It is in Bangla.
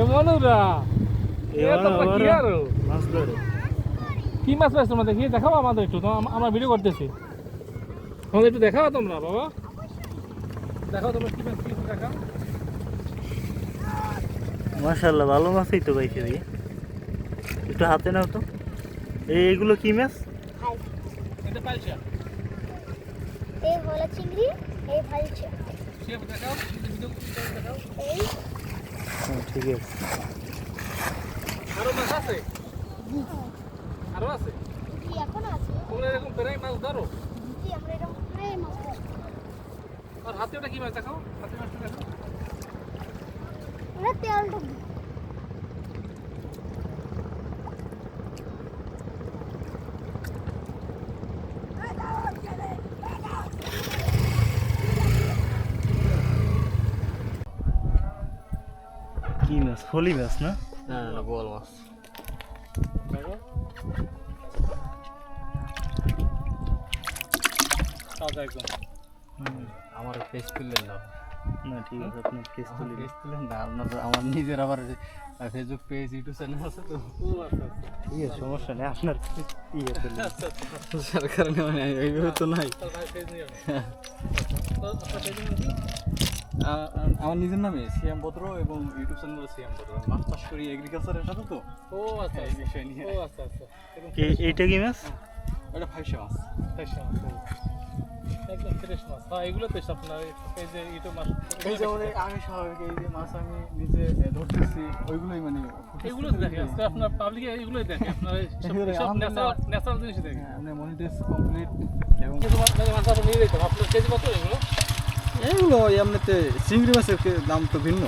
এমনরা? কি মাছ ধরে। কি মাছ পাইছো তোমরা দেখি? দেখাও আমাদের একটু আমরা ভিডিও করতেছি। আমাদের একটু দেখাও তোমরা বাবা। দেখাও তোমরা কি মাছ কি দেখাও। মাশাল্লাহ ভালো মাছই তো পাইছে ভাই একটু হাতে নাও তো। এই এগুলো কি মাছ? এটা পাইছা এই হলা চিংড়ি এই ভালছে। সে দেখাও। ভিডিও দেখাও। এই ঠিক আছে। আরও মাছ আছে? আরও আছে? এখন আছে। তোমরা এরকম প্রায় মাছ ধরো। জি আমরা এরকম প্রায় মাছ ধরো। আর হাতে ওটা কি মাছ দেখাও। হাতে মাছটা দেখাও। আমরা তেল ডুবি কি মাছ? ফলি মাছ না? না না না বোয়াল মাছ। তাজা একদম। আমার ফেস তুললেন না। না ঠিক আছে আপনি কেস তুলি ফেস তুললেন না আপনার আমার নিজের আবার ফেসবুক পেজ ইউটিউব চ্যানেল আছে তো। ও আচ্ছা আচ্ছা। ঠিক আছে সমস্যা নেই আপনার ইয়ে তুলি আচ্ছা আচ্ছা। কারণে মানে এইভাবে তো নাই। নিয়ে আমার নিজের নামে সিএম ভদ্র এবং ইউটিউব চ্যানেল সিএম ভদ্র। চাষ করি এগ্রিকালচারের সাথে তো। ও আচ্ছা এই বিষয় নিয়ে। ও আচ্ছা আচ্ছা। এইটা কি মাছ? এটা ফাইসা মাছ। ফ্রেশ মাছ একদম ফ্রেশ মাছ। হ্যাঁ এগুলো তো আপনার এই যে ইটো মাছ এই যেমন এই আমি স্বাভাবিক এই যে মাছ আমি নিজে ধরতেছি ওইগুলোই মানে এগুলো দেখে আজকে আপনার পাবলিকে এগুলোই দেখে। আপনার সব আলহামদুলিল্লাহ। ন্যাচারাল জিনিস দেখে। হ্যাঁ, আপনার মনিটাইজ কমপ্লিট এবং কিছু মাছ মাছ আপনি নিয়ে যেতে আপনার কেজি কত এগুলো? এগুলো এমনিতে চিংড়ি মাছের দাম তো ভিন্ন।